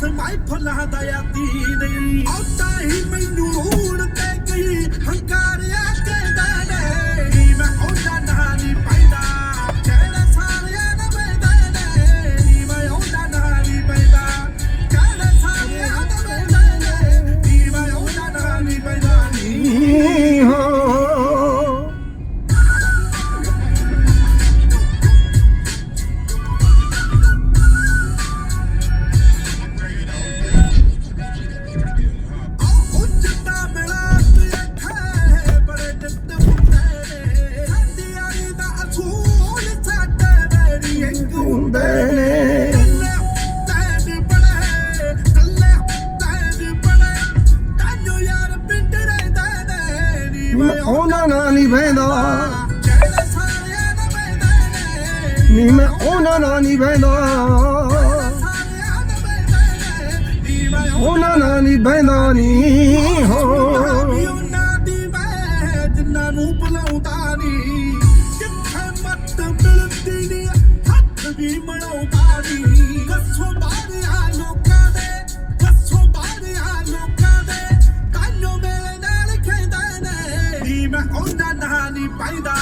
ਸਮਾਈ ਫੁੱਲਾਂ ਦਾ ਆਦੀ ਨਹੀਂ ਮੈਂ ਉਹਨਾਂ ਨਾਲ ਨਹੀਂ ਬਹਿੰਦਾ। ਨੀ ਮੈਂ ਉਹਨਾਂ ਨਾਲ ਨਹੀਂ ਬਹਿੰਦਾ। ਉਹਨਾਂ ਨਾਲ ਨਹੀਂ ਬਹਿੰਦਾ ਨੀ। ਹੋ ਉਹਨਾਂ ਦੀ ਮੈਂ ਜਿੰਨਾਂ ਨੂੰ ਬੁਲਾਉਂਦਾ ਨੀ ਕਿੱਥੇ ਮੱਤ ਮਿਲਦੀ ਨੀ, ਹੱਥ ਵੀ ਮਣਾਉਂਦਾ में कौन जान दहानी पाईदा